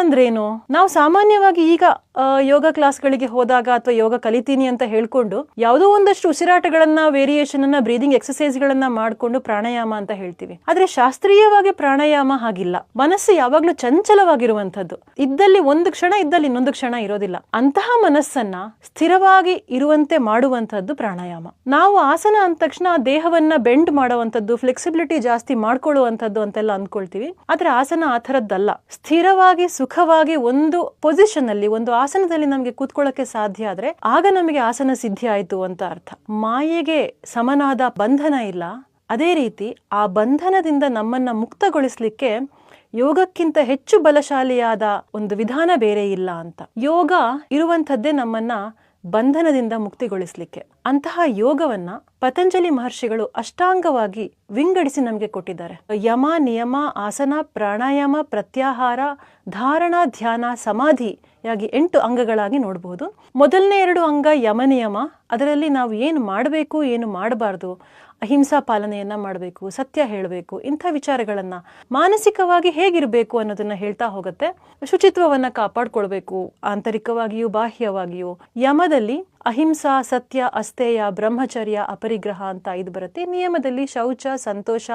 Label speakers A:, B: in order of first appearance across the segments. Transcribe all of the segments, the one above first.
A: ಅಂದ್ರೇನು? ನಾವು ಸಾಮಾನ್ಯವಾಗಿ ಈಗ ಯೋಗ ಕ್ಲಾಸ್ಗಳಿಗೆ ಹೋದಾಗ ಅಥವಾ ಯೋಗ ಕಲಿತೀನಿ ಅಂತ ಹೇಳ್ಕೊಂಡು ಯಾವುದೋ ಒಂದಷ್ಟು ಉಸಿರಾಟಗಳನ್ನ ವೇರಿಯೇಷನ್ ಅನ್ನ ಬ್ರೀದಿಂಗ್ ಎಕ್ಸಸೈಸ್ ಗಳನ್ನ ಮಾಡ್ಕೊಂಡು ಪ್ರಾಣಾಯಾಮ ಅಂತ ಹೇಳ್ತೀವಿ. ಆದ್ರೆ ಶಾಸ್ತ್ರೀಯವಾಗಿ ಪ್ರಾಣಾಯಾಮ ಹಾಗಿಲ್ಲ. ಮನಸ್ಸು ಯಾವಾಗ್ಲೂ ಚಂಚಲವಾಗಿರುವಂತದ್ದು ಇದ್ದಲ್ಲಿ ಒಂದು ಕ್ಷಣ ಇದ್ದಲ್ಲಿ ಇನ್ನೊಂದು ಕ್ಷಣ ಇರೋದಿಲ್ಲ. ಅಂತಹ ಮನಸ್ಸನ್ನ ಸ್ಥಿರವಾಗಿ ಇರುವಂತೆ ಮಾಡುವಂತದ್ದು ಪ್ರಾಣಾಯಾಮ. ನಾವು ಆಸನ ಅಂದ ತಕ್ಷಣ ದೇಹವನ್ನ ಬೆಂಡ್ ಮಾಡುವಂತದ್ದು ಫ್ಲೆಕ್ಸಿಬಿಲಿಟಿ ಜಾಸ್ತಿ ಮಾಡ್ಕೊಳ್ಳುವಂತದ್ದು ಅಂತೆಲ್ಲ ಅಂದ್ಕೊಳ್ತೀವಿ. ಆದ್ರೆ ಆಸನ ಆ ಥರದ್ದಲ್ಲ. ಸ್ಥಿರವಾಗಿ ಸುಖವಾಗಿ ಒಂದು ಪೊಸಿಷನ್ ಅಲ್ಲಿ, ಒಂದು ಆಸನದಲ್ಲಿ ನಮಗೆ ಕೂತ್ಕೊಳ್ಳಕ್ಕೆ ಸಾಧ್ಯ ಆದ್ರೆ, ಆಗ ನಮಗೆ ಆಸನ ಸಿದ್ಧಿ ಆಯಿತು ಅಂತ ಅರ್ಥ. ಮಾಯೆಗೆ ಸಮನಾದ ಬಂಧನ ಇಲ್ಲ. ಅದೇ ರೀತಿ ಆ ಬಂಧನದಿಂದ ನಮ್ಮನ್ನ ಮುಕ್ತಗೊಳಿಸ್ಲಿಕ್ಕೆ ಯೋಗಕ್ಕಿಂತ ಹೆಚ್ಚು ಬಲಶಾಲಿಯಾದ ಒಂದು ವಿಧಾನ ಬೇರೆ ಇಲ್ಲ ಅಂತ. ಯೋಗ ಇರುವಂಥದ್ದೇ ನಮ್ಮನ್ನ ಬಂಧನದಿಂದ ಮುಕ್ತಿಗೊಳಿಸಲಿಕ್ಕೆ. ಅಂತಹ ಯೋಗವನ್ನ ಪತಂಜಲಿ ಮಹರ್ಷಿಗಳು ಅಷ್ಟಾಂಗವಾಗಿ ವಿಂಗಡಿಸಿ ನಮಗೆ ಕೊಟ್ಟಿದ್ದಾರೆ. ಯಮ, ನಿಯಮ, ಆಸನ, ಪ್ರಾಣಾಯಾಮ, ಪ್ರತ್ಯಾಹಾರ, ಧಾರಣಾ, ಧ್ಯಾನ ಸಮಾಧಿಯಾಗಿ ಎಂಟು ಅಂಗಗಳಾಗಿ ನೋಡಬಹುದು ಮೊದಲನೇ ಎರಡು ಅಂಗ ಯಮ, ನಿಯಮ. ಅದರಲ್ಲಿ ನಾವು ಏನು ಮಾಡಬೇಕು, ಏನು ಮಾಡಬಾರ್ದು ಅಹಿಂಸಾ ಪಾಲನೆಯನ್ನ ಮಾಡಬೇಕು, ಸತ್ಯ ಹೇಳಬೇಕು, ಇಂಥ ವಿಚಾರಗಳನ್ನ ಮಾನಸಿಕವಾಗಿ ಹೇಗಿರಬೇಕು ಅನ್ನೋದನ್ನ ಹೇಳ್ತಾ ಹೋಗುತ್ತೆ. ಶುಚಿತ್ವವನ್ನ ಕಾಪಾಡ್ಕೊಳ್ಬೇಕು, ಆಂತರಿಕವಾಗಿಯೂ ಬಾಹ್ಯವಾಗಿಯೂ. ಯಮದಲ್ಲಿ ಅಹಿಂಸಾ, ಸತ್ಯ, ಅಸ್ಥೇಯ, ಬ್ರಹ್ಮಚರ್ಯ, ಅಪರಿಗ್ರಹ ಅಂತ ಇದು ಬರುತ್ತೆ. ನಿಯಮದಲ್ಲಿ ಶೌಚ, ಸಂತೋಷ,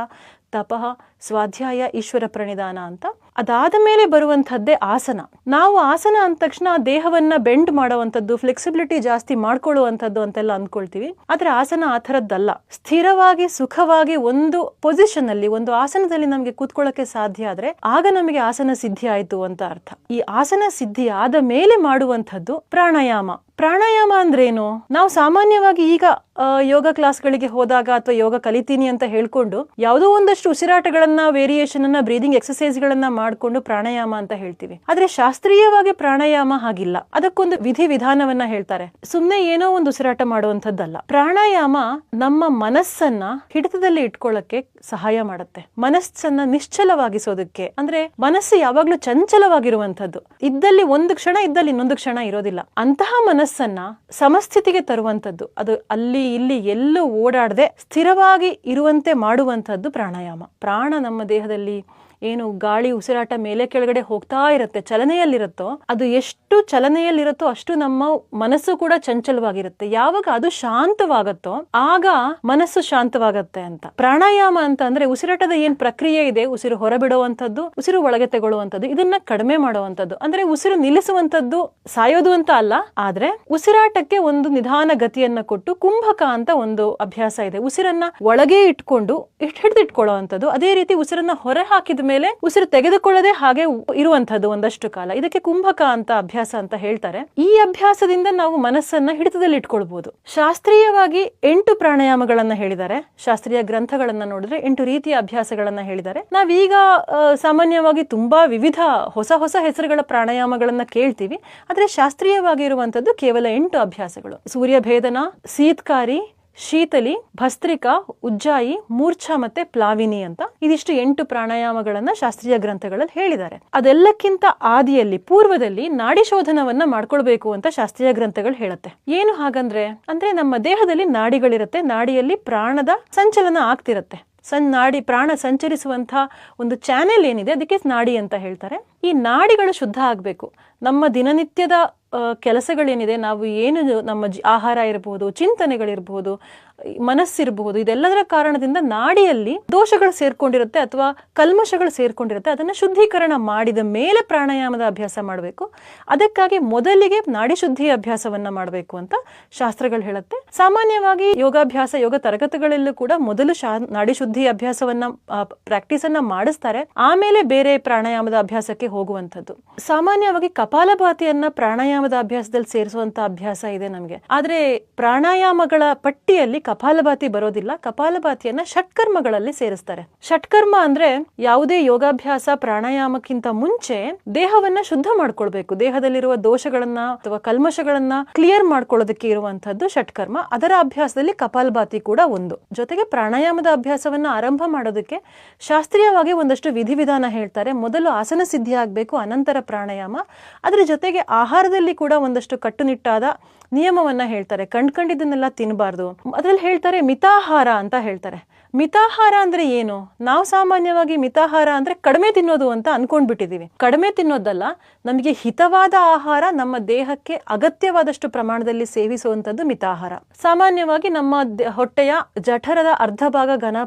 A: ತಪಃ, ಸ್ವಾಧ್ಯಾಯ, ಈಶ್ವರ ಪ್ರಣಿಧಾನ ಅಂತ. ಅದಾದ ಮೇಲೆ ಬರುವಂಥದ್ದೇ ಆಸನ. ನಾವು ಆಸನ ಅಂದ ತಕ್ಷಣ ದೇಹವನ್ನ ಬೆಂಡ್ ಮಾಡುವಂಥದ್ದು ಫ್ಲೆಕ್ಸಿಬಿಲಿಟಿ ಜಾಸ್ತಿ ಮಾಡ್ಕೊಳ್ಳುವಂಥದ್ದು ಅಂತೆಲ್ಲ ಅಂದ್ಕೊಳ್ತೀವಿ. ಆದರೆ ಆಸನ ಆ ಥರದ್ದಲ್ಲ. ಸ್ಥಿರವಾಗಿ, ಸುಖವಾಗಿ ಒಂದು ಪೊಸಿಷನ್ ಅಲ್ಲಿ, ಒಂದು ಆಸನದಲ್ಲಿ ನಮಗೆ ಕೂತ್ಕೊಳ್ಳಕ್ಕೆ ಸಾಧ್ಯ ಆದ್ರೆ ಆಗ ನಮಗೆ ಆಸನ ಸಿದ್ಧಿ ಆಯ್ತು ಅಂತ ಅರ್ಥ. ಈ ಆಸನ ಸಿದ್ಧಿ ಆದ ಮೇಲೆ ಮಾಡುವಂಥದ್ದು ಪ್ರಾಣಾಯಾಮ. ಪ್ರಾಣಾಯಾಮ ಅಂದ್ರೇನು? ನಾವು ಸಾಮಾನ್ಯವಾಗಿ ಈಗ ಯೋಗ ಯೋಗ ಕ್ಲಾಸ್ಗಳಿಗೆ ಹೋದಾಗ ಅಥವಾ ಯೋಗ ಕಲಿತೀನಿ ಅಂತ ಹೇಳ್ಕೊಂಡು ಯಾವುದೋ ಒಂದಷ್ಟು ಉಸಿರಾಟಗಳನ್ನ ವೇರಿಯೇಷನ್ ಅನ್ನ ಬ್ರೀದಿಂಗ್ ಎಕ್ಸಸೈಸ್ ಗಳನ್ನ ಮಾಡ್ಕೊಂಡು ಪ್ರಾಣಾಯಾಮ ಅಂತ ಹೇಳ್ತೀವಿ. ಆದ್ರೆ ಶಾಸ್ತ್ರೀಯವಾಗಿ ಪ್ರಾಣಾಯಾಮ ಹಾಗಿಲ್ಲ. ಅದಕ್ಕೊಂದು ವಿಧಿ ವಿಧಾನವನ್ನ ಹೇಳ್ತಾರೆ. ಸುಮ್ನೆ ಏನೋ ಒಂದು ಉಸಿರಾಟ ಮಾಡುವಂತದ್ದಲ್ಲ ಪ್ರಾಣಾಯಾಮ ನಮ್ಮ ಮನಸ್ಸನ್ನ ಹಿಡಿತದಲ್ಲಿ ಇಟ್ಕೊಳ್ಳಕ್ಕೆ ಸಹಾಯ ಮಾಡುತ್ತೆ. ಮನಸ್ಸನ್ನ ನಿಶ್ಚಲವಾಗಿಸೋದಕ್ಕೆ. ಅಂದ್ರೆ ಮನಸ್ಸು ಯಾವಾಗ್ಲೂ ಚಂಚಲವಾಗಿರುವಂತದ್ದು ಇದ್ದಲ್ಲಿ ಒಂದು ಕ್ಷಣ ಇದ್ದಲ್ಲಿ ಇನ್ನೊಂದು ಕ್ಷಣ ಇರೋದಿಲ್ಲ. ಅಂತಹ ಮನಸ್ಸನ್ನ ಸಮಸ್ಥಿತಿಗೆ ತರುವಂತದ್ದು ಅದು ಅಲ್ಲಿ ಇಲ್ಲಿ ಎಲ್ಲೂ ಓಡಾಡದೆ ಸ್ಥಿರವಾಗಿ ಇರುವಂತೆ ಮಾಡುವಂಥದ್ದು ಪ್ರಾಣಾಯಾಮ. ಪ್ರಾಣ ನಮ್ಮ ದೇಹದಲ್ಲಿ ಏನು ಗಾಳಿ, ಉಸಿರಾಟ ಮೇಲೆ ಕೆಳಗಡೆ ಹೋಗ್ತಾ ಇರುತ್ತೆ, ಚಲನೆಯಲ್ಲಿರುತ್ತೋ, ಅದು ಎಷ್ಟು ಚಲನೆಯಲ್ಲಿರುತ್ತೋ ಅಷ್ಟು ನಮ್ಮ ಮನಸ್ಸು ಕೂಡ ಚಂಚಲವಾಗಿರುತ್ತೆ. ಯಾವಾಗ ಅದು ಶಾಂತವಾಗತ್ತೋ, ಆಗ ಮನಸ್ಸು ಶಾಂತವಾಗತ್ತೆ ಅಂತ. ಪ್ರಾಣಾಯಾಮ ಅಂತ ಅಂದ್ರೆ ಉಸಿರಾಟದ ಏನ್ ಪ್ರಕ್ರಿಯೆ ಇದೆ? ಉಸಿರು ಹೊರಬಿಡುವಂಥದ್ದು, ಉಸಿರು ಒಳಗೆ ತಗೊಳ್ಳುವಂಥದ್ದು, ಇದನ್ನ ಕಡಿಮೆ ಮಾಡುವಂಥದ್ದು. ಅಂದ್ರೆ ಉಸಿರು ನಿಲ್ಲಿಸುವಂಥದ್ದು ಸಾಯೋದು ಅಂತ ಅಲ್ಲ, ಆದ್ರೆ ಉಸಿರಾಟಕ್ಕೆ ಒಂದು ನಿಧಾನ ಗತಿಯನ್ನ ಕೊಟ್ಟು ಕುಂಭಕ ಅಂತ ಒಂದು ಅಭ್ಯಾಸ ಇದೆ. ಉಸಿರನ್ನ ಒಳಗೆ ಇಟ್ಕೊಂಡು ಇಟ್, ಹಿಡಿದಿಟ್ಕೊಳ್ಳುವಂಥದ್ದು. ಅದೇ ರೀತಿ ಉಸಿರನ್ನ ಹೊರ ಹಾಕಿದ ಮೇಲೆ ಉಸಿರು ತೆಗೆದುಕೊಳ್ಳದೆ ಹಾಗೆ ಇರುವಂತದ್ದು ಒಂದಷ್ಟು ಕಾಲ. ಇದಕ್ಕೆ ಕುಂಭಕ ಅಂತ ಅಭ್ಯಾಸ ಅಂತ ಹೇಳ್ತಾರೆ. ಈ ಅಭ್ಯಾಸದಿಂದ ನಾವು ಮನಸ್ಸನ್ನ ಹಿಡಿತದಲ್ಲಿ ಇಟ್ಕೊಳ್ಬಹುದು ಶಾಸ್ತ್ರೀಯವಾಗಿ ಎಂಟು ಪ್ರಾಣಾಯಾಮಗಳನ್ನ ಹೇಳಿದ್ದಾರೆ. ಶಾಸ್ತ್ರೀಯ ಗ್ರಂಥಗಳನ್ನ ನೋಡಿದ್ರೆ ಎಂಟು ರೀತಿಯ ಅಭ್ಯಾಸಗಳನ್ನ ಹೇಳಿದ್ದಾರೆ. ನಾವೀಗ ಸಾಮಾನ್ಯವಾಗಿ ತುಂಬಾ ವಿವಿಧ ಹೊಸ ಹೊಸ ಹೆಸರುಗಳ ಪ್ರಾಣಾಯಾಮಗಳನ್ನ ಕೇಳ್ತೀವಿ. ಆದ್ರೆ ಶಾಸ್ತ್ರೀಯವಾಗಿ ಇರುವಂತದ್ದು ಕೇವಲ ಎಂಟು ಅಭ್ಯಾಸಗಳು. ಸೂರ್ಯ ಭೇದನ ಸೀತ್ಕಾರಿ ಶೀತಲಿ, ಭಸ್ತ್ರಿಕಾ, ಉಜ್ಜಾಯಿ, ಮೂರ್ಛಾ ಮತ್ತೆ ಪ್ಲಾವಿನಿ ಅಂತ ಇದಿಷ್ಟು ಎಂಟು ಪ್ರಾಣಾಯಾಮಗಳನ್ನ ಶಾಸ್ತ್ರೀಯ ಗ್ರಂಥಗಳಲ್ಲಿ ಹೇಳಿದ್ದಾರೆ. ಅದೆಲ್ಲಕ್ಕಿಂತ ಆದಿಯಲ್ಲಿ, ಪೂರ್ವದಲ್ಲಿ ನಾಡಿ ಶೋಧನವನ್ನ ಮಾಡ್ಕೊಳ್ಬೇಕು ಅಂತ ಶಾಸ್ತ್ರೀಯ ಗ್ರಂಥಗಳು ಹೇಳುತ್ತೆ. ಏನು ಹಾಗಂದ್ರೆ, ಅಂದ್ರೆ ನಮ್ಮ ದೇಹದಲ್ಲಿ ನಾಡಿಗಳಿರುತ್ತೆ, ನಾಡಿಯಲ್ಲಿ ಪ್ರಾಣದ ಸಂಚಲನ ಆಗ್ತಿರತ್ತೆ. ಸನ್ ನಾಡಿ, ಪ್ರಾಣ ಸಂಚರಿಸುವಂಥ ಒಂದು ಚಾನೆಲ್ ಏನಿದೆ, ಅದಕ್ಕೆ ನಾಡಿ ಅಂತ ಹೇಳ್ತಾರೆ. ಈ ನಾಡಿಗಳು ಶುದ್ಧ ಆಗಬೇಕು. ನಮ್ಮ ದಿನನಿತ್ಯದ ಕೆಲಸಗಳೇನಿದೆ ನಾವು ಏನು ನಮ್ಮ ಜಿ- ಆಹಾರ ಇರಬಹುದು ಚಿಂತನೆಗಳಿರ್ಬೋದು ಮನಸ್ಸಿರಬಹುದು, ಇದೆಲ್ಲದರ ಕಾರಣದಿಂದ ನಾಡಿಯಲ್ಲಿ ದೋಷಗಳು ಸೇರ್ಕೊಂಡಿರುತ್ತೆ ಅಥವಾ ಕಲ್ಮಶಗಳು ಸೇರ್ಕೊಂಡಿರುತ್ತೆ, ಅದನ್ನು ಶುದ್ಧೀಕರಣ ಮಾಡಿದ ಮೇಲೆ ಪ್ರಾಣಾಯಾಮದ ಅಭ್ಯಾಸ ಮಾಡಬೇಕು. ಅದಕ್ಕಾಗಿ ಮೊದಲಿಗೆ ನಾಡಿ ಶುದ್ಧಿ ಅಭ್ಯಾಸವನ್ನ ಮಾಡಬೇಕು ಅಂತ ಶಾಸ್ತ್ರಗಳು ಹೇಳುತ್ತೆ. ಸಾಮಾನ್ಯವಾಗಿ ಯೋಗಾಭ್ಯಾಸ, ಯೋಗ ತರಗತಿಗಳಲ್ಲೂ ಕೂಡ ಮೊದಲು ನಾಡಿ ಶುದ್ಧಿ ಅಭ್ಯಾಸವನ್ನ ಪ್ರಾಕ್ಟೀಸ್ ಅನ್ನ ಮಾಡಿಸ್ತಾರೆ. ಆಮೇಲೆ ಬೇರೆ ಪ್ರಾಣಾಯಾಮದ ಅಭ್ಯಾಸಕ್ಕೆ ಹೋಗುವಂಥದ್ದು. ಸಾಮಾನ್ಯವಾಗಿ ಕಪಾಲಭಾತಿಯನ್ನ ಪ್ರಾಣಾಯಾಮದ ಅಭ್ಯಾಸದಲ್ಲಿ ಸೇರಿಸುವಂತ ಅಭ್ಯಾಸ ಇದೆ ನಮಗೆ. ಆದ್ರೆ ಪ್ರಾಣಾಯಾಮಗಳ ಪಟ್ಟಿಯಲ್ಲಿ ಕಪಾಲಭಾತಿ ಬರೋದಿಲ್ಲ. ಕಪಾಲಭಾತಿಯನ್ನ ಷಟ್ಕರ್ಮಗಳಲ್ಲಿ ಸೇರಿಸ್ತಾರೆ. ಷಟ್ಕರ್ಮ ಅಂದ್ರೆ ಯಾವುದೇ ಯೋಗಾಭ್ಯಾಸ, ಪ್ರಾಣಾಯಾಮಕ್ಕಿಂತ ಮುಂಚೆ ದೇಹವನ್ನ ಶುದ್ಧ ಮಾಡ್ಕೊಳ್ಬೇಕು. ದೇಹದಲ್ಲಿರುವ ದೋಷಗಳನ್ನ ಅಥವಾ ಕಲ್ಮಶಗಳನ್ನ ಕ್ಲಿಯರ್ ಮಾಡ್ಕೊಳ್ಳೋದಕ್ಕೆ ಇರುವಂತಹದ್ದು ಷಟ್ಕರ್ಮ. ಅದರ ಅಭ್ಯಾಸದಲ್ಲಿ ಕಪಾಲಭಾತಿ ಕೂಡ ಒಂದು. ಜೊತೆಗೆ ಪ್ರಾಣಾಯಾಮದ ಅಭ್ಯಾಸವನ್ನ ಆರಂಭ ಮಾಡೋದಕ್ಕೆ ಶಾಸ್ತ್ರೀಯವಾಗಿ ಒಂದಷ್ಟು ವಿಧಿವಿಧಾನ ಹೇಳ್ತಾರೆ. ಮೊದಲು ಆಸನ ಸಿದ್ಧಿ ಆಗಬೇಕು, ಅನಂತರ ಪ್ರಾಣಾಯಾಮ. ಅದರ ಜೊತೆಗೆ ಆಹಾರದಲ್ಲಿ ಕೂಡ ಒಂದಷ್ಟು ಕಟ್ಟುನಿಟ್ಟಾದ ನಿಯಮವನ್ನ ಹೇಳ್ತಾರೆ ಕಂಡ್ಕಂಡಿದ್ದನ್ನೆಲ್ಲ ತಿನ್ನಬಾರ್ದು ಅದ್ರಲ್ಲಿ ಹೇಳ್ತಾರೆ ಮಿತಾಹಾರ ಅಂತ ಹೇಳ್ತಾರೆ. ಮಿತಾಹಾರ ಅಂದ್ರೆ ಏನು? ನಾವು ಸಾಮಾನ್ಯವಾಗಿ ಮಿತಾಹಾರ ಅಂದ್ರೆ ಕಡಿಮೆ ತಿನ್ನೋದು ಅಂತ ಅನ್ಕೊಂಡ್ಬಿಟ್ಟಿದೀವಿ. ಕಡಿಮೆ ತಿನ್ನೋದಲ್ಲ, ನಮಗೆ ಹಿತವಾದ ಆಹಾರ ನಮ್ಮ ದೇಹಕ್ಕೆ ಅಗತ್ಯವಾದಷ್ಟು ಪ್ರಮಾಣದಲ್ಲಿ ಸೇವಿಸುವಂಥದ್ದು ಮಿತಾಹಾರ. ಸಾಮಾನ್ಯವಾಗಿ ನಮ್ಮ ಹೊಟ್ಟೆಯ ಜಠರದ ಅರ್ಧ ಭಾಗ ಘನ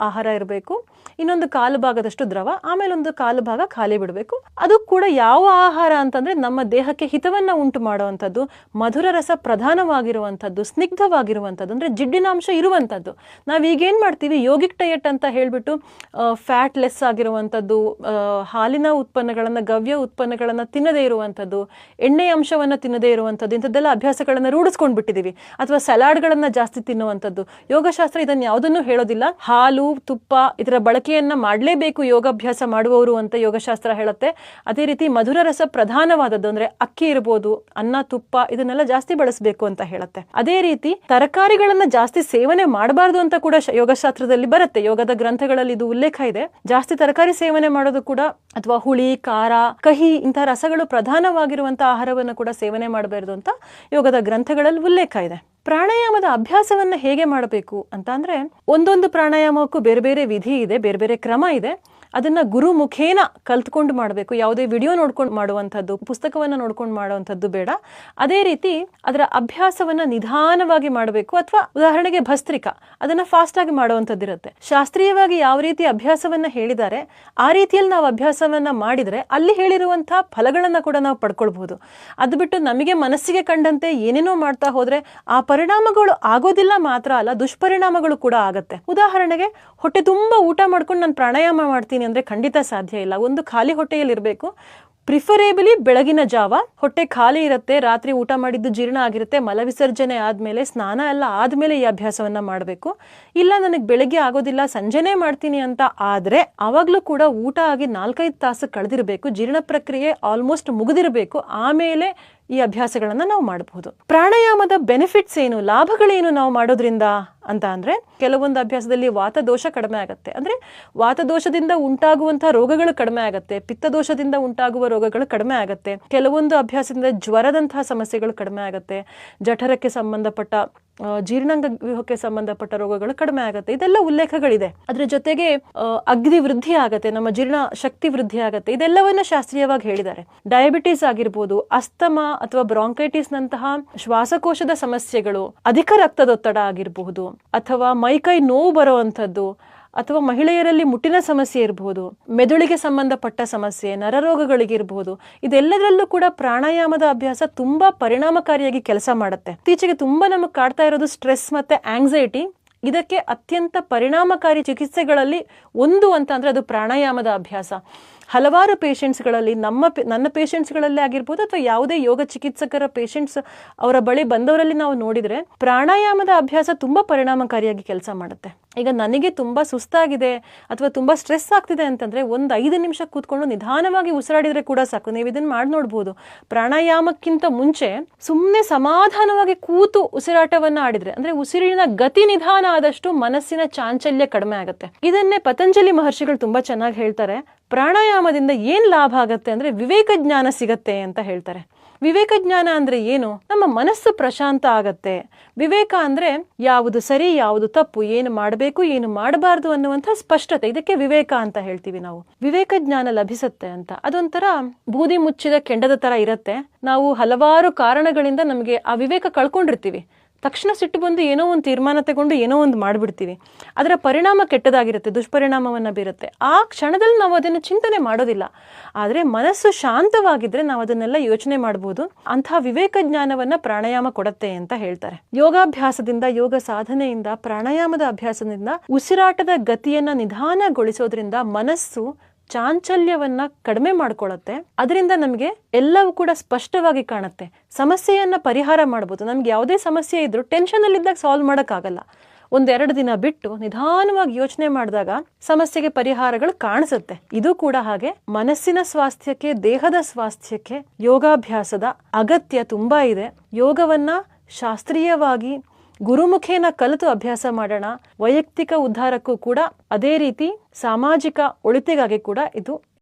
A: ಆಹಾರ ಇರಬೇಕು. ಇನ್ನೊಂದು ಕಾಲು ಭಾಗದಷ್ಟು ದ್ರವ, ಆಮೇಲೆ ಒಂದು ಕಾಲು ಭಾಗ ಖಾಲಿ ಬಿಡಬೇಕು. ಅದು ಕೂಡ ಯಾವ ಆಹಾರ ಅಂತಂದ್ರೆ ನಮ್ಮ ದೇಹಕ್ಕೆ ಹಿತವನ್ನ ಉಂಟು ಮಾಡುವಂಥದ್ದು, ಮಧುರ ರಸ ಪ್ರಧಾನವಾಗಿರುವಂಥದ್ದು, ಸ್ನಿಗ್ಧವಾಗಿರುವಂಥದ್ದು, ಅಂದ್ರೆ ಜಿಡ್ಡಿನಾಂಶ ಇರುವಂಥದ್ದು. ನಾವೀಗೇನು ಮಾಡ್ತೀವಿ, ಯೋಗಿಕ್ ಡಯಟ್ ಅಂತ ಹೇಳ್ಬಿಟ್ಟು ಫ್ಯಾಟ್ ಲೆಸ್ ಆಗಿರುವಂಥದ್ದು ಹಾಲಿನ ಉತ್ಪನ್ನಗಳನ್ನು, ಗವ್ಯ ಉತ್ಪನ್ನಗಳನ್ನು ತಿನ್ನದೇ ಇರುವಂಥದ್ದು, ಎಣ್ಣೆ ಅಂಶವನ್ನು ತಿನ್ನದೇ ಇರುವಂಥದ್ದು, ಇಂಥದ್ದೆಲ್ಲ ಅಭ್ಯಾಸಗಳನ್ನು ರೂಢಿಸ್ಕೊಂಡು ಬಿಟ್ಟಿದ್ದೀವಿ ಅಥವಾ ಸಲಾಡ್ಗಳನ್ನು ಜಾಸ್ತಿ ತಿನ್ನುವಂಥದ್ದು. ಯೋಗಶಾಸ್ತ್ರ ಇದನ್ನು ಯಾವುದನ್ನು ಹೇಳೋದಿಲ್ಲ. ಹಾಲು, ತುಪ್ಪ, ಇದರ ಬಳಕೆಯನ್ನ ಮಾಡಲೇಬೇಕು ಯೋಗಾಭ್ಯಾಸ ಮಾಡುವವರು ಅಂತ ಯೋಗಶಾಸ್ತ್ರ ಹೇಳುತ್ತೆ. ಅದೇ ರೀತಿ ಮಧುರ ರಸ ಪ್ರಧಾನವಾದದ್ದು ಅಂದ್ರೆ ಅಕ್ಕಿ ಇರ್ಬೋದು, ಅನ್ನ, ತುಪ್ಪ ಇದನ್ನೆಲ್ಲ ಜಾಸ್ತಿ ಬಳಸಬೇಕು ಅಂತ ಹೇಳುತ್ತೆ. ಅದೇ ರೀತಿ ತರಕಾರಿಗಳನ್ನ ಜಾಸ್ತಿ ಸೇವನೆ ಮಾಡಬಾರ್ದು ಅಂತ ಕೂಡ ಯೋಗಶಾಸ್ತ್ರದಲ್ಲಿ ಬರುತ್ತೆ. ಯೋಗದ ಗ್ರಂಥಗಳಲ್ಲಿ ಇದು ಉಲ್ಲೇಖ ಇದೆ. ಜಾಸ್ತಿ ತರಕಾರಿ ಸೇವನೆ ಮಾಡೋದು ಕೂಡ ಅಥವಾ ಹುಳಿ, ಖಾರ, ಕಹಿ ಇಂತಹ ರಸಗಳು ಪ್ರಧಾನವಾಗಿರುವಂತಹ ಆಹಾರವನ್ನು ಕೂಡ ಸೇವನೆ ಮಾಡಬಾರ್ದು ಅಂತ ಯೋಗದ ಗ್ರಂಥಗಳಲ್ಲಿ ಉಲ್ಲೇಖ ಇದೆ. ಪ್ರಾಣಾಯಾಮದ ಅಭ್ಯಾಸವನ್ನು ಹೇಗೆ ಮಾಡಬೇಕು ಅಂತ ಅಂದರೆ ಒಂದೊಂದು ಪ್ರಾಣಾಯಾಮಕ್ಕೂ ಬೇರೆ ಬೇರೆ ವಿಧಿ ಇದೆ, ಬೇರೆ ಬೇರೆ ಕ್ರಮ ಇದೆ. ಅದನ್ನ ಗುರು ಮುಖೇನ ಕಲ್ತ್ಕೊಂಡು ಮಾಡಬೇಕು. ಯಾವುದೇ ವಿಡಿಯೋ ನೋಡ್ಕೊಂಡು ಮಾಡುವಂಥದ್ದು, ಪುಸ್ತಕವನ್ನು ನೋಡ್ಕೊಂಡು ಮಾಡುವಂಥದ್ದು ಬೇಡ. ಅದೇ ರೀತಿ ಅದರ ಅಭ್ಯಾಸವನ್ನ ನಿಧಾನವಾಗಿ ಮಾಡಬೇಕು ಅಥವಾ ಉದಾಹರಣೆಗೆ ಭಸ್ತ್ರಿಕ, ಅದನ್ನ ಫಾಸ್ಟ್ ಆಗಿ ಮಾಡುವಂಥದ್ದು ಇರುತ್ತೆ ಶಾಸ್ತ್ರೀಯವಾಗಿ ಯಾವ ರೀತಿ ಅಭ್ಯಾಸವನ್ನ ಹೇಳಿದ್ದಾರೆ, ಆ ರೀತಿಯಲ್ಲಿ ನಾವು ಅಭ್ಯಾಸವನ್ನ ಮಾಡಿದ್ರೆ ಅಲ್ಲಿ ಹೇಳಿರುವಂತಹ ಫಲಗಳನ್ನ ಕೂಡ ನಾವು ಪಡ್ಕೊಳ್ಬಹುದು. ಅದು ಬಿಟ್ಟು ನಮಗೆ ಮನಸ್ಸಿಗೆ ಕಂಡಂತೆ ಏನೇನೋ ಮಾಡ್ತಾ ಹೋದ್ರೆ ಆ ಪರಿಣಾಮಗಳು ಆಗೋದಿಲ್ಲ ಮಾತ್ರ ಅಲ್ಲ, ದುಷ್ಪರಿಣಾಮಗಳು ಕೂಡ ಆಗುತ್ತೆ. ಉದಾಹರಣೆಗೆ, ಹೊಟ್ಟೆ ತುಂಬಾ ಊಟ ಮಾಡ್ಕೊಂಡು ನಾನು ಪ್ರಾಣಾಯಾಮ ಮಾಡ್ತೀನಿ ಅಂದ್ರೆ ಖಂಡಿತ ಸಾಧ್ಯ ಇಲ್ಲ. ಒಂದು ಖಾಲಿ ಹೊಟ್ಟೆಯಲ್ಲಿರಬೇಕು. ಪ್ರಿಫರೇಬಲಿ ಬೆಳಗಿನ ಜಾವ, ಹೊಟ್ಟೆ ಖಾಲಿ ಇರುತ್ತೆ, ರಾತ್ರಿ ಊಟ ಮಾಡಿದ್ದು ಜೀರ್ಣ ಆಗಿರುತ್ತೆ ಮಲವಿಸರ್ಜನೆ ಆದಮೇಲೆ, ಸ್ನಾನ ಎಲ್ಲ ಆದಮೇಲೆ ಈ ಅಭ್ಯಾಸವನ್ನ ಮಾಡಬೇಕು. ಇಲ್ಲ ನನಗೆ ಬೆಳಗ್ಗೆ ಆಗೋದಿಲ್ಲ, ಸಂಜೆನೇ ಮಾಡ್ತೀನಿ ಅಂತ ಆದ್ರೆ ಆವಾಗಲೂ ಕೂಡ ಊಟ ಆಗಿ ನಾಲ್ಕೈದು ತಾಸು ಕಳೆದಿರಬೇಕು, ಜೀರ್ಣ ಪ್ರಕ್ರಿಯೆ ಆಲ್ಮೋಸ್ಟ್ ಮುಗಿದಿರಬೇಕು, ಆಮೇಲೆ ಈ ಅಭ್ಯಾಸಗಳನ್ನ ನಾವು ಮಾಡಬಹುದು ಪ್ರಾಣಾಯಾಮದ ಬೆನಿಫಿಟ್ಸ್ ಏನು, ಲಾಭಗಳೇನು ನಾವು ಮಾಡೋದ್ರಿಂದ? ಅಂತ ಅಂದರೆ ಕೆಲವೊಂದು ಅಭ್ಯಾಸದಲ್ಲಿ ವಾತದೋಷ ಕಡಿಮೆ ಆಗುತ್ತೆ. ಅಂದ್ರೆ ವಾತದೋಷದಿಂದ ಉಂಟಾಗುವಂತಹ ರೋಗಗಳು ಕಡಿಮೆ ಆಗುತ್ತೆ, ಪಿತ್ತದೋಷದಿಂದ ಉಂಟಾಗುವ ರೋಗಗಳು ಕಡಿಮೆ ಆಗುತ್ತೆ, ಕೆಲವೊಂದು ಅಭ್ಯಾಸದಿಂದ ಜ್ವರದಂತಹ ಸಮಸ್ಯೆಗಳು ಕಡಿಮೆ ಆಗುತ್ತೆ, ಜಠರಕ್ಕೆ ಸಂಬಂಧಪಟ್ಟ ಜೀರ್ಣಾಂಗ ವ್ಯೂಹಕ್ಕೆ ಸಂಬಂಧಪಟ್ಟ ರೋಗಗಳು ಕಡಿಮೆ ಆಗುತ್ತೆ. ಇದೆಲ್ಲ ಉಲ್ಲೇಖಗಳಿದೆ. ಅದ್ರ ಜೊತೆಗೆ ಅಗ್ನಿ ವೃದ್ಧಿ ಆಗತ್ತೆ, ನಮ್ಮ ಜೀರ್ಣ ಶಕ್ತಿ ವೃದ್ಧಿ ಆಗತ್ತೆ. ಇದೆಲ್ಲವನ್ನ ಶಾಸ್ತ್ರೀಯವಾಗಿ ಹೇಳಿದ್ದಾರೆ. ಡಯಾಬಿಟಿಸ್ ಆಗಿರ್ಬೋದು, ಅಸ್ತಮಾ ಅಥವಾ ಬ್ರಾಂಕೈಟಿಸ್ ನಂತಹ ಶ್ವಾಸಕೋಶದ ಸಮಸ್ಯೆಗಳು, ಅಧಿಕ ರಕ್ತದೊತ್ತಡ ಆಗಿರಬಹುದು, ಅಥವಾ ಮೈಕೈ ನೋವು ಬರುವಂಥದ್ದು ಅಥವಾ ಮಹಿಳೆಯರಲ್ಲಿ ಮುಟ್ಟಿನ ಸಮಸ್ಯೆ ಇರಬಹುದು ಮೆದುಳಿಗೆ ಸಂಬಂಧಪಟ್ಟ ಸಮಸ್ಯೆ ನರರೋಗಗಳಿಗಿರಬಹುದು ಇದೆಲ್ಲದರಲ್ಲೂ ಕೂಡ ಪ್ರಾಣಾಯಾಮದ ಅಭ್ಯಾಸ ತುಂಬಾ ಪರಿಣಾಮಕಾರಿಯಾಗಿ ಕೆಲಸ ಮಾಡುತ್ತೆ. ಇತ್ತೀಚೆಗೆ ತುಂಬಾ ನಮಗೆ ಕಾಡ್ತಾ ಇರೋದು ಸ್ಟ್ರೆಸ್ ಮತ್ತೆ ಆಂಗ್ಸೈಟಿ ಇದಕ್ಕೆ ಅತ್ಯಂತ ಪರಿಣಾಮಕಾರಿ ಚಿಕಿತ್ಸೆಗಳಲ್ಲಿ ಒಂದು ಅಂತ ಅಂದ್ರೆ ಅದು ಪ್ರಾಣಾಯಾಮದ ಅಭ್ಯಾಸ. ಹಲವಾರು ಪೇಷಂಟ್ಸ್ಗಳಲ್ಲಿ ನಮ್ಮ ನನ್ನ ಪೇಷಂಟ್ಸ್ಗಳಲ್ಲೇ ಆಗಿರ್ಬೋದು ಅಥವಾ ಯಾವುದೇ ಯೋಗ ಚಿಕಿತ್ಸಕರ ಪೇಷೆಂಟ್ಸ್ ಅವರ ಬಳಿ ಬಂದವರಲ್ಲಿ ನಾವು ನೋಡಿದರೆ ಪ್ರಾಣಾಯಾಮದ ಅಭ್ಯಾಸ ತುಂಬ ಪರಿಣಾಮಕಾರಿಯಾಗಿ ಕೆಲಸ ಮಾಡುತ್ತೆ. ಈಗ ನನಗೆ ತುಂಬ ಸುಸ್ತಾಗಿದೆ ಅಥವಾ ತುಂಬ ಸ್ಟ್ರೆಸ್ ಆಗ್ತಿದೆ ಅಂತಂದರೆ ಒಂದು ಐದು ನಿಮಿಷ ಕೂತ್ಕೊಂಡು ನಿಧಾನವಾಗಿ ಉಸಿರಾಡಿದರೆ ಕೂಡ ಸಾಕು. ನೀವು ಇದನ್ನು ಮಾಡಿ ನೋಡ್ಬೋದು. ಪ್ರಾಣಾಯಾಮಕ್ಕಿಂತ ಮುಂಚೆ ಸುಮ್ಮನೆ ಸಮಾಧಾನವಾಗಿ ಕೂತು ಉಸಿರಾಟವನ್ನು ಆಡಿದರೆ, ಅಂದರೆ ಉಸಿರಿನ ಗತಿ ನಿಧಾನ ಆದಷ್ಟು ಮನಸ್ಸಿನ ಚಾಂಚಲ್ಯ ಕಡಿಮೆ ಆಗುತ್ತೆ. ಇದನ್ನೇ ಪತಂಜಲಿ ಮಹರ್ಷಿಗಳು ತುಂಬ ಚೆನ್ನಾಗಿ ಹೇಳ್ತಾರೆ. ಪ್ರಾಣಾಯಾಮದಿಂದ ಏನು ಲಾಭ ಆಗುತ್ತೆ ಅಂದರೆ ವಿವೇಕ ಜ್ಞಾನ ಸಿಗತ್ತೆ ಅಂತ ಹೇಳ್ತಾರೆ. ವಿವೇಕ ಜ್ಞಾನ ಅಂದ್ರೆ ಏನು? ನಮ್ಮ ಮನಸ್ಸು ಪ್ರಶಾಂತ ಆಗತ್ತೆ. ವಿವೇಕ ಅಂದ್ರೆ ಯಾವುದು ಸರಿ, ಯಾವುದು ತಪ್ಪು, ಏನು ಮಾಡಬೇಕು, ಏನು ಮಾಡಬಾರ್ದು ಅನ್ನುವಂಥ ಸ್ಪಷ್ಟತೆ. ಇದಕ್ಕೆ ವಿವೇಕ ಅಂತ ಹೇಳ್ತೀವಿ ನಾವು. ವಿವೇಕ ಜ್ಞಾನ ಲಭಿಸುತ್ತೆ ಅಂತ. ಅದೊಂಥರ ಬೂದಿ ಮುಚ್ಚಿದ ಕೆಂಡದ ತರ ಇರತ್ತೆ. ನಾವು ಹಲವಾರು ಕಾರಣಗಳಿಂದ ನಮಗೆ ಆ ವಿವೇಕ ಕಳ್ಕೊಂಡಿರ್ತೀವಿ. ತಕ್ಷಣ ಸಿಟ್ಟು ಬಂದು ಏನೋ ಒಂದು ತೀರ್ಮಾನ ತಗೊಂಡು ಏನೋ ಒಂದು ಮಾಡಿಬಿಡ್ತೀವಿ. ಅದರ ಪರಿಣಾಮ ಕೆಟ್ಟದಾಗಿರುತ್ತೆ, ದುಷ್ಪರಿಣಾಮವನ್ನು ಬೀರುತ್ತೆ. ಆ ಕ್ಷಣದಲ್ಲಿ ನಾವು ಅದನ್ನು ಚಿಂತನೆ ಮಾಡೋದಿಲ್ಲ. ಆದರೆ ಮನಸ್ಸು ಶಾಂತವಾಗಿದ್ರೆ ನಾವು ಅದನ್ನೆಲ್ಲ ಯೋಚನೆ ಮಾಡ್ಬೋದು. ಅಂತಹ ವಿವೇಕ ಜ್ಞಾನವನ್ನ ಪ್ರಾಣಾಯಾಮ ಕೊಡುತ್ತೆ ಅಂತ ಹೇಳ್ತಾರೆ. ಯೋಗಾಭ್ಯಾಸದಿಂದ, ಯೋಗ ಸಾಧನೆಯಿಂದ, ಪ್ರಾಣಾಯಾಮದ ಅಭ್ಯಾಸದಿಂದ, ಉಸಿರಾಟದ ಗತಿಯನ್ನು ನಿಧಾನಗೊಳಿಸೋದ್ರಿಂದ ಮನಸ್ಸು ಚಾಂಚಲ್ಯವನ್ನ ಕಡಿಮೆ ಮಾಡ್ಕೊಳ್ಳುತ್ತೆ ಅದರಿಂದ ನಮಗೆ ಎಲ್ಲವೂ ಕೂಡ ಸ್ಪಷ್ಟವಾಗಿ ಕಾಣುತ್ತೆ. ಸಮಸ್ಯೆಯನ್ನ ಪರಿಹಾರ ಮಾಡ್ಬೋದು. ನಮ್ಗೆ ಯಾವುದೇ ಸಮಸ್ಯೆ ಇದ್ರೂ ಟೆನ್ಷನ್ ಅಲ್ಲಿದ್ದಾಗ ಸಾಲ್ವ್ ಮಾಡೋಕ್ಕಾಗಲ್ಲ. ಒಂದೆರಡು ದಿನ ಬಿಟ್ಟು ನಿಧಾನವಾಗಿ ಯೋಚನೆ ಮಾಡಿದಾಗ ಸಮಸ್ಯೆಗೆ ಪರಿಹಾರಗಳು ಕಾಣಿಸುತ್ತೆ. ಇದು ಕೂಡ ಹಾಗೆ ಮನಸ್ಸಿನ ಸ್ವಾಸ್ಥ್ಯಕ್ಕೆ, ದೇಹದ ಸ್ವಾಸ್ಥ್ಯಕ್ಕೆ ಯೋಗಾಭ್ಯಾಸದ ಅಗತ್ಯ ತುಂಬಾ ಇದೆ. ಯೋಗವನ್ನ ಶಾಸ್ತ್ರೀಯವಾಗಿ ಗುರುಮುಖೇನ ಕಲಿತು ಅಭ್ಯಾಸ ಮಾಡೋಣ. ವೈಯಕ್ತಿಕ ಉದ್ಧಾರಕ್ಕೂ ಕೂಡ ಅದೇ ರೀತಿ ಸಾಮಾಜಿಕ ಒಳಿತಿಗಾಗಿ ಕೂಡ ಇದು